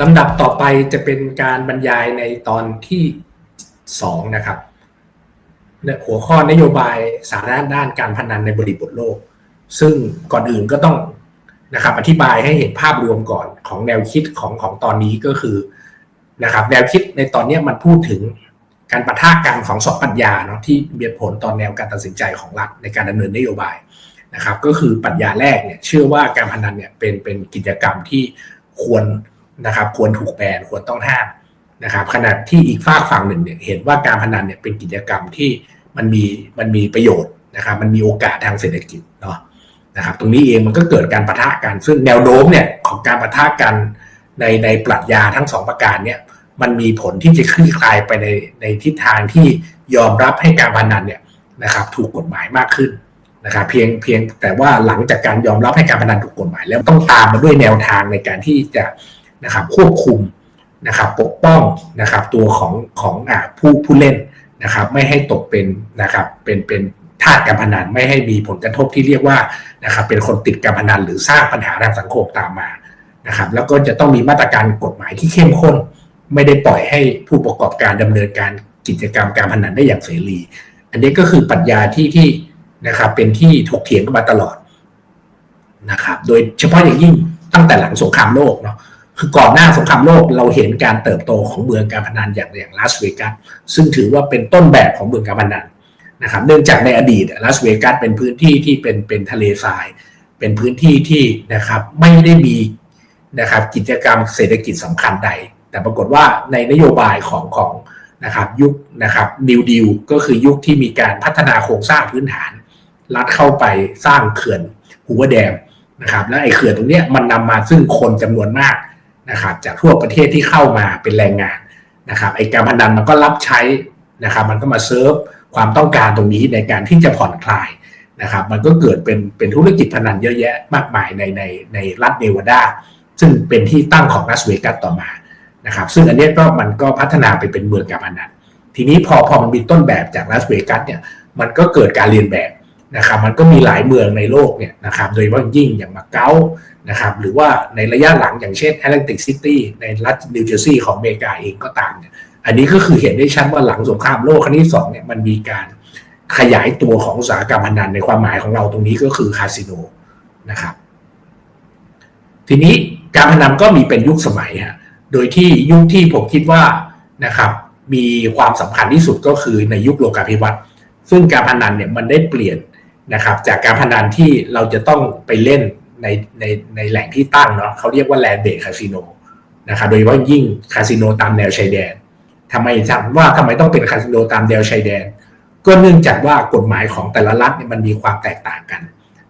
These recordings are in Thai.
ลำดับต่อไปจะเป็นการบรรยายในตอนที่สองนะครับหัวข้อนโยบายสาระด้านการพนันในบริบทโลก ซึ่งก่อนอื่นก็ต้องนะครับอธิบายให้เห็นภาพรวมก่อนของแนวคิดของของตอนนี้ก็คือนะครับแนวคิดในตอนนี้มันพูดถึงการประทะกันของสองปัญญาเนาะที่มีผลตอนแนวการตัดสินใจของรัฐในการดำเนินนโยบายนะครับ ก็คือปัญญาแรกเนี่ยเชื่อว่าการพนันเนี่ยเป็นเป็นกิจกรรมที่ควร นะครับ ควรถูกแบนควรต้องห้ามนะครับขณะที่อีกฝากฝั่งหนึ่งเนี่ยเห็นว่าการพนันเนี่ยเป็นกิจกรรมที่มันมีมันมีประโยชน์นะครับมันมีโอกาสทางเศรษฐกิจเนาะนะครับตรงนี้เองมันก็เกิดการประทะกัน ซึ่งแนวโน้มเนี่ยของการประทะกันในในปรัชญาทั้งสองประการเนี่ยมันมีผลที่จะคลี่คลายไปในในทิศทางที่ยอมรับให้การพนันเนี่ยนะครับถูกกฎหมายมากขึ้นนะครับเพียงเพียงแต่ว่าหลังจากการยอมรับให้การพนันถูกกฎหมาย แล้วต้องตามมาด้วยแนวทางในการที่จะ นะครับควบคุมนะครับปกป้องนะครับตัวของของอผู้ผู้เล่นนะครับไม่ให้ตกเป็นนะครับเป็นเป็นทาสการพนันไม่ให้มีผลกระทบที่เรียกว่านะครับเป็นคนติดการพนันหรือสร้างปัญหาทางสังคมตามมานะครับแล้วก็จะต้องมีมาตรการกฎหมายที่เข้มข้น ไม่ได้ปล่อยให้ผู้ประกอบการดำเนินการกิจกรรมการพนันได้อย่างเสรี อันนี้ก็คือปรัชญาที่ที่นะครับเป็นที่ถกเถียงกันมาตลอดนะครับโดยเฉพาะอย่างยิ่งตั้งแต่หลังสงครามโลกเนาะ คือก่อนหน้าสงครามโลกเราเห็นการเติบโตของเมืองการพนันอย่างอย่างลาสเวกัสซึ่งถือว่าเป็นต้นแบบของเมืองการพนันนะครับเนื่องจากในอดีตลาสเวกัสเป็นพื้นที่ที่เป็นเป็นทะเลทราย เป็นพื้นที่ที่นะครับไม่ได้มีนะครับกิจกรรมเศรษฐกิจสำคัญใด แต่ปรากฏว่าในนโยบายของของนะครับยุคนะครับนิวดิวก็คือยุคที่มีการพัฒนาโครงสร้างพื้นฐาน รัดเข้าไปสร้างเขื่อนหัวแดมนะครับและไอ้เขื่อนตรงนี้มันนำมาซึ่งคนจำนวนมาก นะครับจากทั่วประเทศที่เข้ามาเป็นแรงงานนะครับไอ้การพนันมันก็รับใช้นะครับ มันก็มาเซิร์ฟความต้องการตรงนี้ในการที่จะผ่อนคลายนะครับ มันก็เกิดเป็นเป็นธุรกิจพนันเยอะแยะมากมายในในในรัฐเนวาดา ซึ่งเป็นที่ตั้งของลาสเวกัสต่อมานะครับ ซึ่งอันนี้ก็มันก็พัฒนาไปเป็นเมืองการพนันทีนี้พอพอมันมีต้นแบบจากลาสเวกัสเนี่ยมันก็เกิดการเรียนแบบ นะครับมันก็มีหลายเมืองในโลกเนี่ยนะครับโดยเฉพาะยิ่งอย่างมาเก๊านะครับหรือว่าในระยะหลังอย่างเช่นแอตแลนติกซิตี้ในรัฐนิวเจอร์ซีย์ของอเมริกาเองก็ตามเนี่ยอันนี้ก็คือเห็นได้ชัดว่าหลังสงครามโลกครั้งที่สองเนี่ยมันมีการขยายตัวของอุตสาหกรรมพนันในความหมายของเราตรงนี้ก็คือคาสิโนนะครับทีนี้การพนันก็มีเป็นยุคสมัยฮะโดยที่ยุคที่ผมคิดว่านะครับมีความสำคัญที่สุดก็คือในยุคโลกาภิวัตน์ซึ่งการพนันเนี่ยมันได้เปลี่ยน นะครับจากการพนันที่เราจะต้องไปเล่นในในในแหล่งที่ตั้งเนาะเขาเรียกว่าแลนด์เบสคาสิโนนะครับโดยเฉพาะยิ่งคาสิโนตามแนวชายแดนทำไมถามว่าทำไมต้องเป็นคาสิโนตามแนวชายแดน ก็เนื่องจากว่ากฎหมายของแต่ละรัฐเนี่ยมันมีความแตกต่างกัน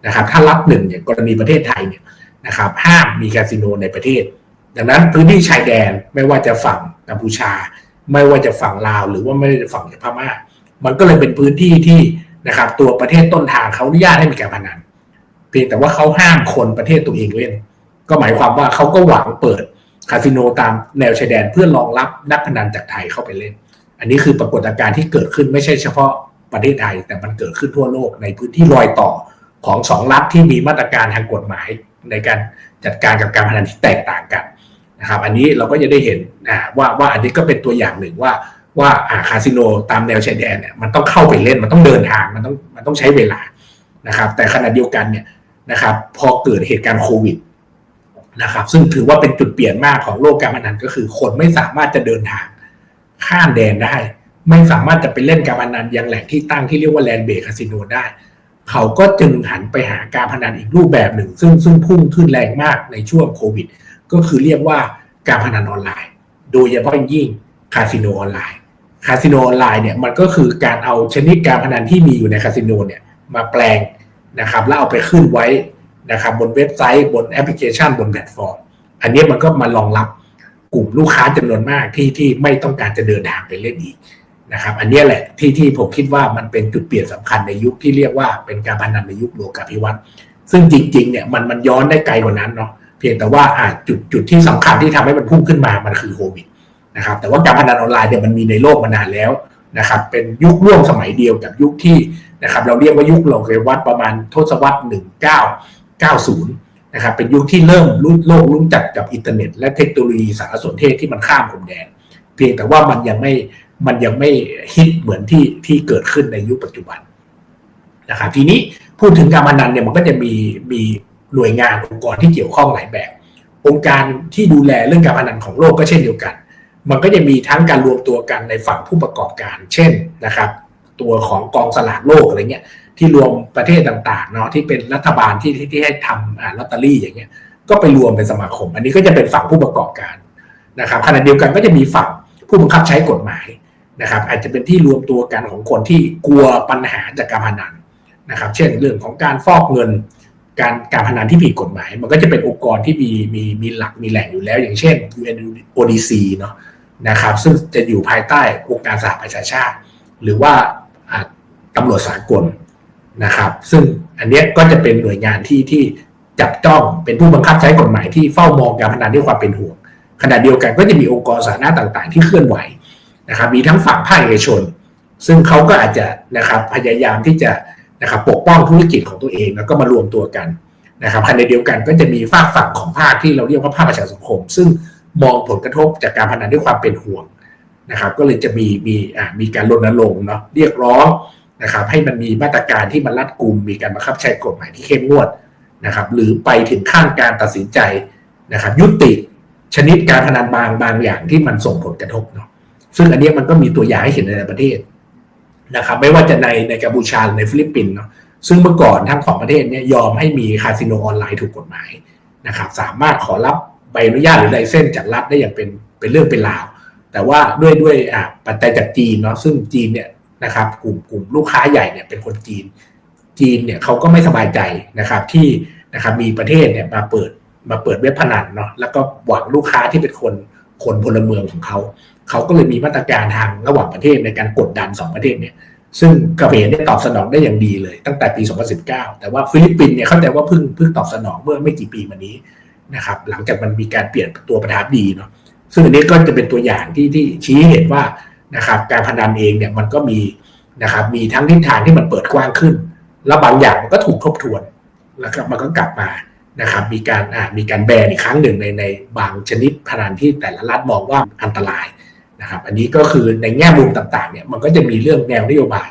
นะครับถ้ารัฐหนึ่งอย่างกรณีประเทศไทยเนี่ยนะครับห้ามมีคาสิโนในประเทศ ดังนั้นพื้นที่ชายแดนไม่ว่าจะฝั่งกัมพูชา ไม่ว่าจะฝั่งลาว หรือว่าไม่ได้ฝั่งพม่ามันก็เลยเป็นพื้นที่ที่ นะครับ ตัวประเทศต้นทางเขาอนุญาตให้มีการพนันเพียงแต่ว่าเขาห้ามคนประเทศตัวเองเล่น ก็หมายความว่าเขาก็หวังเปิดคาสิโนตามแนวชายแดนเพื่อรองรับนักพนันจากไทยเข้าไปเล่น อันนี้คือปรากฏการณ์ที่เกิดขึ้นไม่ใช่เฉพาะประเทศไทย แต่มันเกิดขึ้นทั่วโลกในพื้นที่รอยต่อของสองรัฐที่มีมาตรการทางกฎหมายในการจัดการกับการพนันที่แตกต่างกันนะครับ อันนี้เราก็จะได้เห็นว่าว่าอันนี้ก็เป็นตัวอย่างหนึ่งว่า ว่าคาสิโนตามแนวชายแดนเนี่ยมันต้องเข้าไปเล่นมันต้องเดินทางมันต้องมันต้องใช้เวลานะครับ แต่ขณะเดียวกันเนี่ยนะครับ พอเกิดเหตุการณ์โควิดนะครับ ซึ่งถือว่าเป็นจุดเปลี่ยนมากของโลกการพนันก็คือ คนไม่สามารถจะเดินทางข้ามแดนได้ ไม่สามารถจะไปเล่นการพนันยังแหล่งที่ตั้งที่เรียกว่าแลนด์เบคาสิโนได้ เขาก็จึงหันไปหาการพนันอีกรูปแบบหนึ่ง ซึ่งซึ่งพุ่งขึ้นแรงมากในช่วงโควิด ก็คือเรียกว่าการพนันออนไลน์ โดยเฉพาะยิ่งคาสิโนออนไลน์ คาสิโนออนไลน์เนี่ยมันก็คือการเอาชนิดการพนันที่มีอยู่ในคาสิโนเนี่ยมาแปลงนะครับแล้วเอาไปขึ้นไว้นะครับบนเว็บไซต์บนแอปพลิเคชันบนแพลตฟอร์ม อันนี้มันก็มารองรับกลุ่มลูกค้าจำนวนมากที่ที่ไม่ต้องการจะเดินทางไปเล่นอีกนะครับ อันนี้แหละที่ที่ผมคิดว่ามันเป็นจุดเปลี่ยนสำคัญในยุคที่เรียกว่าเป็นการพนันในยุคโลกาภิวัตน์ซึ่งจริงๆเนี่ยมันมันย้อนได้ไกลกว่านั้นเนาะเพียงแต่ว่าอ่าจุดจุดที่สำคัญที่ทำให้มันพุ่งขึ้นมามันคือโควิด นะครับ แต่ว่าการพนันออนไลน์เนี่ยมันมีในโลกมานานแล้วนะครับ เป็นยุคร่วมสมัยเดียวกับยุคที่นะครับ เราเรียกว่ายุคโลกวัตประมาณทศวรรษ 1990 นะครับ เป็นยุคที่เริ่มรุ่นโลกรุ่นจัดกับอินเทอร์เน็ต และเทคโนโลยีสารสนเทศที่มันข้ามพรมแดน เพียงแต่ว่ามันยังไม่มันยังไม่ฮิตเหมือนที่ที่เกิดขึ้นในยุคปัจจุบันนะครับทีนี้พูดถึงการพนันเนี่ยมันก็จะมีมีหน่วยงานองค์กรที่เกี่ยวข้องหลายแบบ องค์การที่ดูแลเรื่องการพนันของโลกก็เช่นเดียวกัน มันก็จะมีทั้งการรวมตัวกันในฝั่งผู้ประกอบการ เช่นนะครับ ตัวของกองสลากโลกอะไรเงี้ยที่รวมประเทศต่างๆเนาะที่เป็นรัฐบาลที่ที่ให้ทำอ่าลอตเตอรี่อย่างเงี้ยก็ไปรวมเป็นสมาคม อันนี้ก็จะเป็นฝั่งผู้ประกอบการนะครับขณะเดียวกันก็จะมีฝั่งผู้บังคับใช้กฎหมายนะครับ อาจจะเป็นที่รวมตัวกันของคนที่กลัวปัญหาจากการพนันนะครับ เช่นเรื่องของการฟอกเงิน การการพนันที่ผิดกฎหมาย มันก็จะเป็นองค์กรที่มีมีมีหลักมีแหล่งอยู่แล้ว อย่างเช่น UNODC เนาะ นะครับ ซึ่งจะอยู่ภายใต้องค์การสหประชาชาติ หรือว่าตำรวจสากลนะครับ ซึ่งอันนี้ก็จะเป็นหน่วยงานที่ที่จับจ้องเป็นผู้บังคับใช้กฎหมายที่เฝ้ามองการพนันด้วยความเป็นห่วงขณะเดียวกันก็จะมีองค์กรสาธารณะต่างๆ ที่เคลื่อนไหวนะครับมีทั้งฝั่งภาคเอกชน ซึ่งเขาก็อาจจะนะครับพยายามที่จะนะครับปกป้องธุรกิจของตัวเองแล้วก็มารวมตัวกันนะครับขณะเดียวกันก็จะมีฝากฝั่งของภาคที่เราเรียกว่าภาคประชาสังคม ซึ่ง มองผลกระทบจากการพนันด้วยความเป็นห่วงนะครับ ก็เลยจะมีมีอ่ามีการรณรงค์เนาะเรียกร้องนะครับ ให้มันมีมาตรการที่มันรัดกุมมีการบังคับใช้กฎหมายที่เข้มงวดนะครับ หรือไปถึงขั้นการตัดสินใจนะครับ ยุติชนิดการพนันบางบางอย่างที่มันส่งผลกระทบเนาะซึ่งอันนี้มันก็มีตัวอย่างให้เห็นในประเทศนะครับ ไม่ว่าจะในในกัมพูชาในฟิลิปปินส์เนาะซึ่งเมื่อก่อนทั้งสองประเทศเนี่ยยอมให้มีคาสิโนออนไลน์ถูกกฎหมายนะครับ สามารถขอรับ ใบอนุญาตหรือไลเซนจากรัฐได้อย่างเป็นเป็นเรื่องเป็นราว แต่ว่าด้วยด้วยอ่าปัจจัยจากจีนเนาะซึ่งจีนเนี่ยนะครับกลุ่มกลุ่มลูกค้าใหญ่เนี่ยเป็นคนจีน จีนเนี่ยเขาก็ไม่สบายใจนะครับที่นะครับมีประเทศเนี่ยมาเปิดมาเปิดเว็บพนันเนาะแล้วก็หวังลูกค้าที่เป็นคนคนพลเมืองของเขาเขาก็เลยมีมาตรการทางระหว่างประเทศในการกดดัน 2 ประเทศเนี่ยซึ่งกระเบนได้ตอบสนองได้อย่างดีเลยตั้งแต่ปี 2019 แต่ว่าฟิลิปปินส์เนี่ยเข้าใจว่าเพิ่งเพิ่งตอบสนองเมื่อไม่กี่ปีมานี้ นะครับหลังจากมันมีการเปลี่ยนตัวประธานดีเนาะซึ่งอันนี้ก็จะเป็นตัวอย่างที่ที่ชี้เห็นว่านะครับการพนันเองเนี่ยมันก็มีนะครับมีทั้งทิศทางที่มันเปิดกว้างขึ้น แล้วบางอย่างมันก็ถูกทบทวนแล้วก็มันก็กลับมานะครับมีการอ่ามีการแบนอีกครั้งหนึ่งในในบางชนิดพนันที่แต่ละรัฐมองว่าอันตรายนะครับอันนี้ก็คือในแง่มุมต่างๆเนี่ยมันก็จะมีเรื่องแนวนโยบาย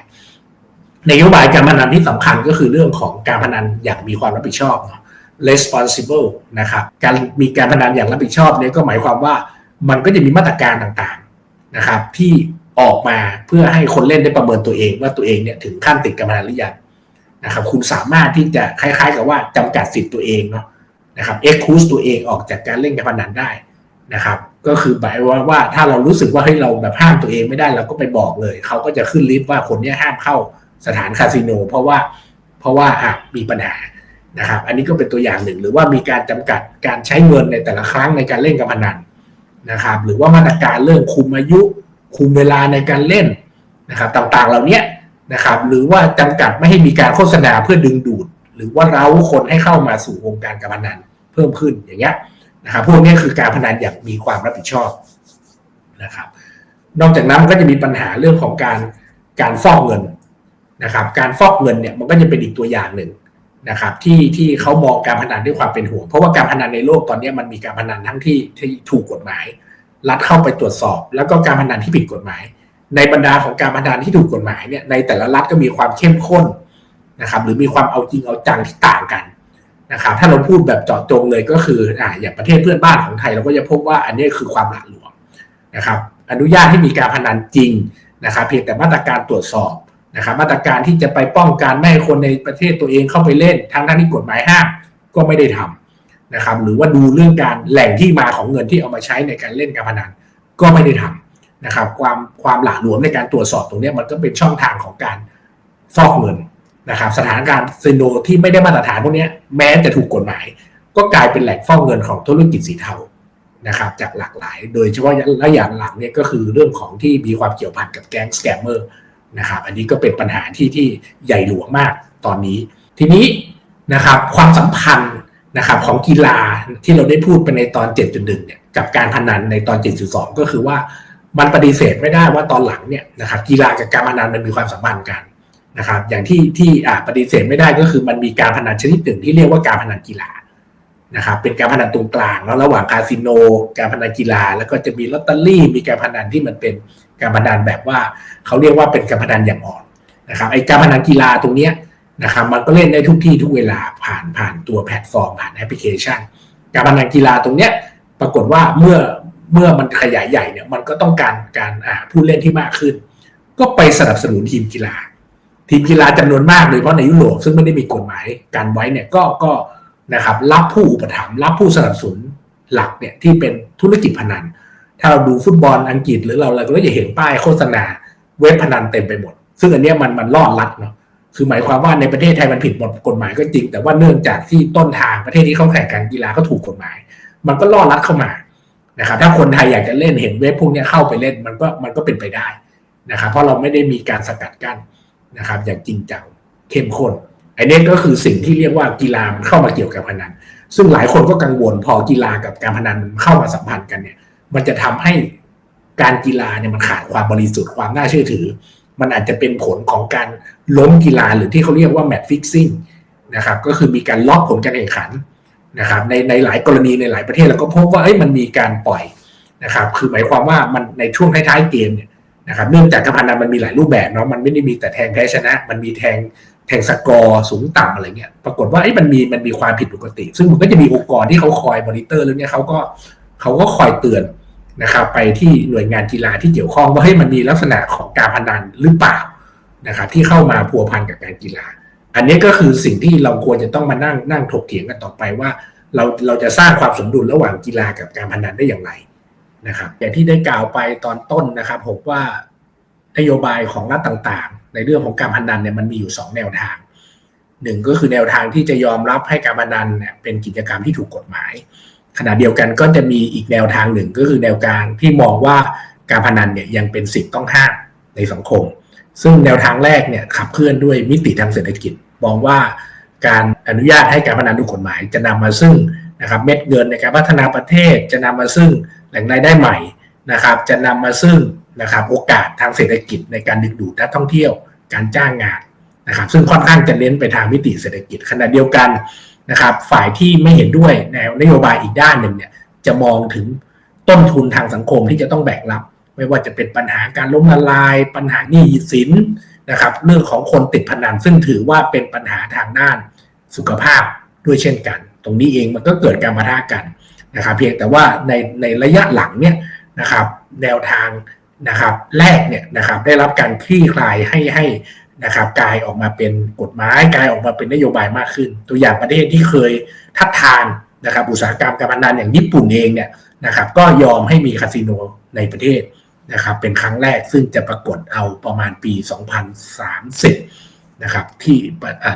นโยบายการพนันที่สำคัญก็คือเรื่องของการพนันอย่างมีความรับผิดชอบเนาะ responsible นะครับการมีการพนันอย่างรับผิดชอบเนี่ยก็หมายความว่ามันก็จะมีมาตรการต่างๆนะครับ ที่ออกมาเพื่อให้คนเล่นได้ประเมินตัวเองว่าตัวเองเนี่ยถึงขั้นติดการพนันหรือยังนะครับ คุณสามารถที่จะคล้าย ๆ กับว่าจำกัดสิทธิ์ตัวเองเนาะนะครับเอ็กคูสตัวเองออกจากการเล่นการพนันได้นะครับ ก็คือหมายว่าว่าถ้าเรารู้สึกว่าเฮ้เราแบบห้ามตัวเองไม่ได้เราก็ไปบอกเลย เขาก็จะขึ้นลิสต์ว่าคนนี้ห้ามเข้าสถานคาสิโน เพราะว่าเพราะว่าอะมีปัญหา นะครับ อันนี้ก็เป็นตัวอย่างหนึ่ง หรือว่ามีการจำกัดการใช้เงินในแต่ละครั้งในการเล่นการพนันนะครับ หรือว่ามาตรการเรื่องคุมอายุ คุมเวลาในการเล่นนะครับ ต่างๆ เหล่านี้นะครับ หรือว่าจำกัดไม่ให้มีการโฆษณาเพื่อดึงดูด หรือว่าเร้าคนให้เข้ามาสู่วงการการพนันเพิ่มขึ้นอย่างเงี้ยนะครับ พวกนี้คือการพนันอย่างมีความรับผิดชอบนะครับ นอกจากนั้นมันก็จะมีปัญหาเรื่องของการการฟอกเงินนะครับ การฟอกเงินเนี่ยมันก็จะเป็นอีกตัวอย่างหนึ่ง นะครับที่ที่เขามองการพนันด้วยความเป็นห่วงเพราะว่าการพนันในโลกตอนนี้มันมีการพนันทั้งที่ที่ถูกกฎหมาย รัฐเข้าไปตรวจสอบ แล้วก็การพนันที่ผิดกฎหมาย ในบรรดาของการพนันที่ถูกกฎหมายเนี่ยในแต่ละรัฐก็มีความเข้มข้นนะครับหรือมีความเอาจริงเอาจังที่ต่างกันนะครับถ้าเราพูดแบบเจาะจงเลยก็คืออ่าอย่างประเทศเพื่อนบ้านของไทยเราก็จะพบว่าอันนี้คือความหละหลวมนะครับอนุญาตให้มีการพนันจริงนะครับเพียงแต่มาตรการตรวจสอบ นะครับมาตรการที่จะไปป้องกันไม่ให้คนในประเทศตัวเองเข้าไปเล่นทั้งทั้งที่กฎหมายห้ามก็ไม่ได้ทำนะครับหรือว่าดูเรื่องการแหล่งที่มาของเงินที่เอามาใช้ในการเล่นการพนันก็ไม่ได้ทำนะครับความความหละหลวมในการตรวจสอบตรงนี้มันก็เป็นช่องทางของการฟอกเงินนะครับสถานการณ์ซีโนที่ไม่ได้มาตรฐานพวกนี้แม้จะถูกกฎหมาย ก็กลายเป็นแหล่งฟอกเงินของธุรกิจสีเทานะครับจากหลากหลาย โดยเฉพาะระยะหลังเนี่ยก็คือเรื่องของที่มีความเกี่ยวพันกับแก๊งสแกมเมอร์ นะครับ อันนี้ก็เป็นปัญหาที่ที่ใหญ่หลวงมากตอนนี้ ทีนี้นะครับความสัมพันธ์นะครับของกีฬาที่เราได้พูดไปในตอน 7.1เนี่ยกับการพนันในตอน 7.2 ก็คือว่ามันปฏิเสธไม่ได้ว่าตอนหลังเนี่ยนะครับกีฬากับการพนันมันมีความสัมพันธ์กันนะครับ อย่างที่ที่ปฏิเสธไม่ได้ก็คือมันมีการพนันชนิดหนึ่งที่เรียกว่าการพนันกีฬานะครับเป็นการพนันตรงกลางแล้วระหว่างคาสิโน การพนันกีฬา แล้วก็จะมีลอตเตอรี่ มีการพนันที่มันเป็น การพนันแบบว่าเขาเรียกว่าเป็นการพนันอย่างอ่อนนะครับไอ้การพนันกีฬาตรงเนี้ยนะครับมันก็เล่นได้ทุกที่ทุกเวลาผ่านผ่านตัวแพลตฟอร์มผ่านแอปพลิเคชัน การพนันกีฬาตรงเนี้ยปรากฏว่าเมื่อเมื่อมันขยายใหญ่เนี่ยมันก็ต้องการการผู้เล่นที่มากขึ้น ก็ไปสนับสนุนทีมกีฬา ทีมกีฬาจำนวนมากโดยเฉพาะในยุโรปซึ่งไม่ได้มีกฎหมายการไว้เนี่ยก็ก็นะครับรับผู้อุปถัมภ์รับผู้สนับสนุนหลักเนี่ยที่เป็นธุรกิจพนัน ถ้าเราดูฟุตบอลอังกฤษหรือเราเรก็จะเห็นป้ายโฆษณาเว็บพนันเต็มไปหมด ซึ่งอันนี้มันมันล่อลัดเนาะคือหมายความว่าในประเทศไทยมันผิดหมดกฎหมายก็จริง แต่ว่าเนื่องจากที่ต้นทางประเทศที่เขาแข่งการกีฬาก็ถูกกฎหมาย มันก็ล่อลัดเข้ามานะครับถ้าคนไทยอยากจะเล่นเห็นเว็บพวกนี้เข้าไปเล่นมันก็มันก็เป็นไปได้นะครับเพราะเราไม่ได้มีการสกัดกั้นนะครับ อย่างจริงจังเข้มข้นไอ้นี่ก็คือสิ่งที่เรียกว่ากีฬามันเข้ามาเกี่ยวกับพนัน ซึ่งหลายคนก็กังวลพอกีฬากับการพนันเข้ามาสัมพันธ์กันเนี่ย มันจะทำให้การกีฬาเนี่ยมันขาดความบริสุทธิ์ความน่าเชื่อถือ มันอาจจะเป็นผลของการล้มกีฬาหรือที่เขาเรียกว่าแมตช์ฟิกซิ่งนะครับก็คือมีการล็อกผลการแข่งขันนะครับในในหลายกรณีในหลายประเทศเราก็พบว่าเอ้ยมันมีการปล่อยนะครับคือหมายความว่ามันในช่วงท้ายๆเกมเนี่ยนะครับเนื่องจากการพนันมันมีหลายรูปแบบเนาะมันไม่ได้มีแต่แทงแพ้ชนะ มันมีแทงแทงสกอร์สูงต่ำอะไรเงี้ยปรากฏว่าไอ้มันมีมันมีความผิดปกติ ซึ่งมันก็จะมีองค์กรที่เขาคอยมอนิเตอร์เรื่องนี้เขาก็เขาก็คอยเตือน นะครับไปที่หน่วยงานกีฬาที่เกี่ยวข้องว่าให้มันมีลักษณะของการพนันหรือเปล่านะครับที่เข้ามาพัวพันกับการกีฬา อันนี้ก็คือสิ่งที่เราควรจะต้องมานั่งนั่งถกเถียงกันต่อไปว่า เราเราจะสร้างความสมดุลระหว่างกีฬากับการพนันได้อย่างไรนะครับอย่างที่ได้กล่าวไปตอนต้นนะครับผมว่านโยบายของรัฐต่างๆ ในเรื่องของการพนันเนี่ยมันมีอยู่ 2 แนวทางหนึ่งก็คือแนวทางที่จะยอมรับให้การพนันเนี่ยเป็นกิจกรรมที่ถูกกฎหมาย ขณะเดียวกันก็จะมีอีกแนวทางหนึ่งก็คือแนวการที่มองว่าการพนันเนี่ยยังเป็นสิ่งต้องห้ามในสังคม ซึ่งแนวทางแรกเนี่ยขับเคลื่อนด้วยมิติทางเศรษฐกิจ มองว่าการอนุญาตให้การพนันถูกกฎหมาย จะนำมาซึ่งนะครับเม็ดเงินในการพัฒนาประเทศ จะนำมาซึ่งแหล่งรายได้ใหม่นะครับจะนำมาซึ่งนะครับโอกาสทางเศรษฐกิจในการดึงดูดนักท่องเที่ยวการจ้างงานนะครับซึ่งค่อนข้างจะเน้นไปทางมิติเศรษฐกิจขณะเดียวกัน นะครับ ฝ่ายที่ไม่เห็นด้วยแนวนโยบายอีกด้านหนึ่งเนี่ยจะมองถึงต้นทุนทางสังคมที่จะต้องแบกรับ ไม่ว่าจะเป็นปัญหาการล้มละลาย ปัญหาหนี้สินนะครับ เรื่องของคนติดพนันซึ่งถือว่าเป็นปัญหาทางด้านสุขภาพด้วยเช่นกัน ตรงนี้เองมันก็เกิดการมาท่ากันนะครับ เพียงแต่ว่าในในระยะหลังเนี่ยนะครับ แนวทางนะครับแรกเนี่ยนะครับได้รับการคลี่คลายให้ให้ นะครับกลายออกมาเป็นกฎหมายกลายออกมาเป็นนโยบายมากขึ้น ตัวอย่างประเทศที่เคยทัดทานนะครับอุตสาหกรรมการพนันอย่างญี่ปุ่นเองเนี่ยนะครับก็ยอมให้มีคาสิโนในประเทศนะครับเป็นครั้งแรกซึ่งจะปรากฏเอาประมาณปี 2030นะครับที่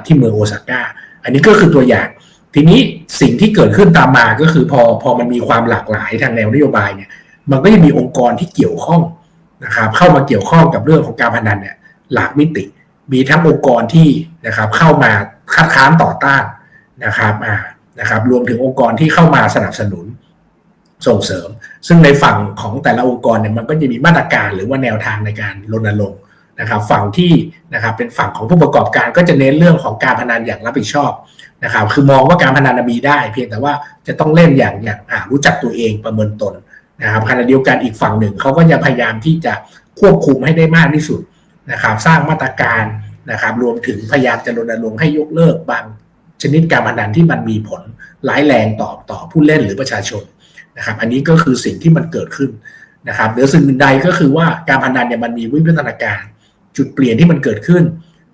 ที่เมืองโอซาก้าอันนี้ก็คือตัวอย่างทีนี้สิ่งที่เกิดขึ้นตามมาก็คือพอพอมันมีความหลากหลายทางแนวนโยบายเนี่ยมันก็จะมีองค์กรที่เกี่ยวข้องนะครับเข้ามาเกี่ยวข้องกับเรื่องของการพนันเนี่ยหลากมิติ มีทั้งองค์กรที่นะครับเข้ามาคัดค้านต่อต้านนะครับอ่านะครับรวมถึงองค์กรที่เข้ามาสนับสนุนส่งเสริม ซึ่งในฝั่งของแต่ละองค์กรเนี่ยมันก็จะมีมาตรการหรือว่าแนวทางในการรณรงค์นะครับฝั่งที่นะครับเป็นฝั่งของผู้ประกอบการก็จะเน้นเรื่องของการพนันอย่างรับผิดชอบนะครับคือมองว่าการพนันมีได้ เพียงแต่ว่าจะต้องเล่นอย่างอย่างรู้จักตัวเองประเมินตนนะครับขณะเดียวกันอีกฝั่งหนึ่งเขาก็จะพยายามที่จะควบคุมให้ได้มากที่สุด นะครับสร้างมาตรการนะครับรวมถึงพยายามจะรณรงค์ให้ยกเลิกบางชนิดการพนันที่มันมีผลร้ายแรงต่อต่อผู้เล่นหรือประชาชนนะครับอันนี้ก็คือสิ่งที่มันเกิดขึ้นนะครับหรือสิ่งใดก็คือว่าการพนันเนี่ยมันมีวิวัฒนาการ จุดเปลี่ยนที่มันเกิดขึ้น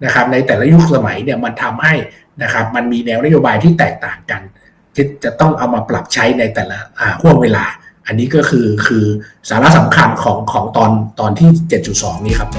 นะครับในแต่ละยุคสมัยเนี่ยมันทำให้นะครับมันมีแนวนโยบายที่แตกต่างกันที่จะต้องเอามาปรับใช้ในแต่ละห่วงเวลา อันนี้ก็คือคือสาระสำคัญของของตอนตอนที่ 7.2 นี้ครับ